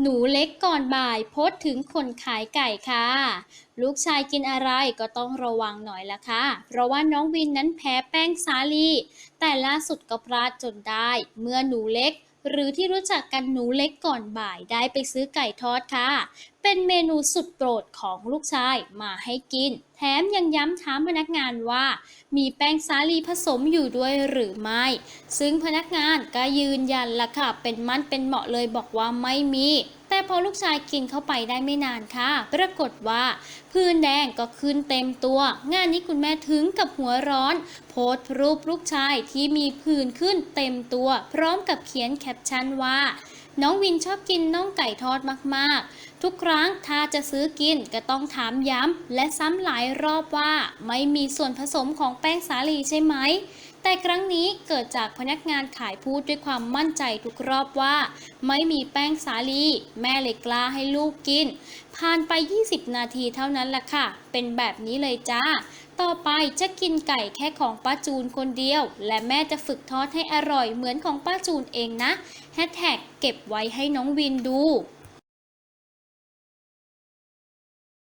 หนูเล็กก่อนบ่ายโพสถึงคนขายไก่ค่ะ ลูกชายกินอะไรก็ต้องระวังหน่อยละค่ะ เพราะว่าน้องวินนั้นแพ้แป้งสาลี แต่ล่าสุดก็พลาดจนได้ เมื่อหนูเล็ก หรือที่รู้จักกันหนูเล็กก่อนบ่ายได้ไปซื้อไก่ทอดค่ะ เป็นเมนูสุดโปรดของลูกชายมาให้กิน แถมยังย้ำถามพนักงานว่า มีแป้งสาลีผสมอยู่ด้วยหรือไม่ ซึ่งพนักงานก็ยืนยันละค่ะ เป็นมั่นเป็นเหมาะเลยบอกว่าไม่มี พอลูกชายกินเข้าไปได้ไม่นานค่ะ ปรากฏว่าพื้นแดงก็ขึ้นเต็มตัว งานนี้คุณแม่ถึงกับหัวร้อน โพสต์รูปลูกชายที่มีผื่นขึ้นเต็มตัว พร้อมกับเขียนแคปชั่นว่า น้องวินชอบกินน่องไก่ทอดมากๆ ทุกครั้งถ้าจะซื้อกินก็ต้องถามย้ำและซ้ำหลายรอบว่าไม่มีส่วนผสมของแป้งสาลีใช่ไหม แต่ครั้งนี้เกิดจากพนักงานขายพูดด้วยความมั่นใจทุกรอบว่า ไม่มีแป้งสาลี แม่เลยกล้าให้ลูกกิน ผ่านไป 20 นาทีเท่านั้นล่ะค่ะ เป็นแบบนี้เลยจ้าต่อไปจะกินไก่แค่ของป้าจูนคนเดียว และแม่จะฝึกทอดให้อร่อยเหมือนของป้าจูนเองนะแฮชแท็กเก็บไว้ให้น้องวินดู